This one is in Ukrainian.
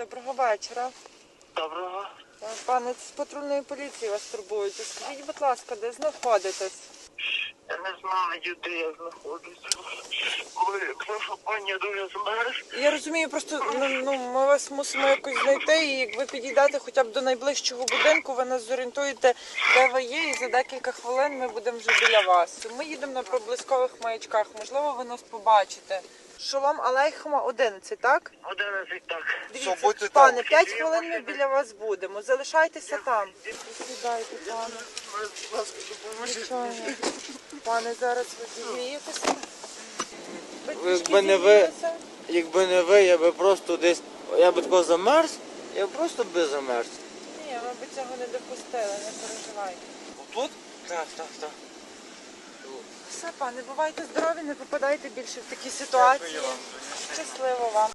Доброго вечора. Доброго. Пане з патрульної поліції вас турбують. Скажіть, будь ласка, де знаходитесь? Я не знаю, де я знаходжуся. Ой, прошу пані, я дуже змерз. Я розумію, просто ну, ну, ми вас мусимо якось знайти, і як ви підійдете хоча б до найближчого будинку, ви нас зорієнтуєте, де ви є, і за декілька хвилин ми будемо вже біля вас. Ми їдемо на проблискових маячках, можливо, ви нас побачите. Шолом Алейхма 11, так? 11 так. Дивіться, будьте пане, там. 5 хвилин ми біля вас будемо. Залишайтеся там. Сідайте, пане. Будь ласка, Пане, зараз трішки якби не ви- Якби не ви, я би просто десь. Я би тако замерз, я б просто би замерз. Ні, ми б цього не допустили, не переживайте. Тут? Так, так, так. Все, пане, бувайте здорові, не попадайте більше в такі ситуації. Щасливо вам.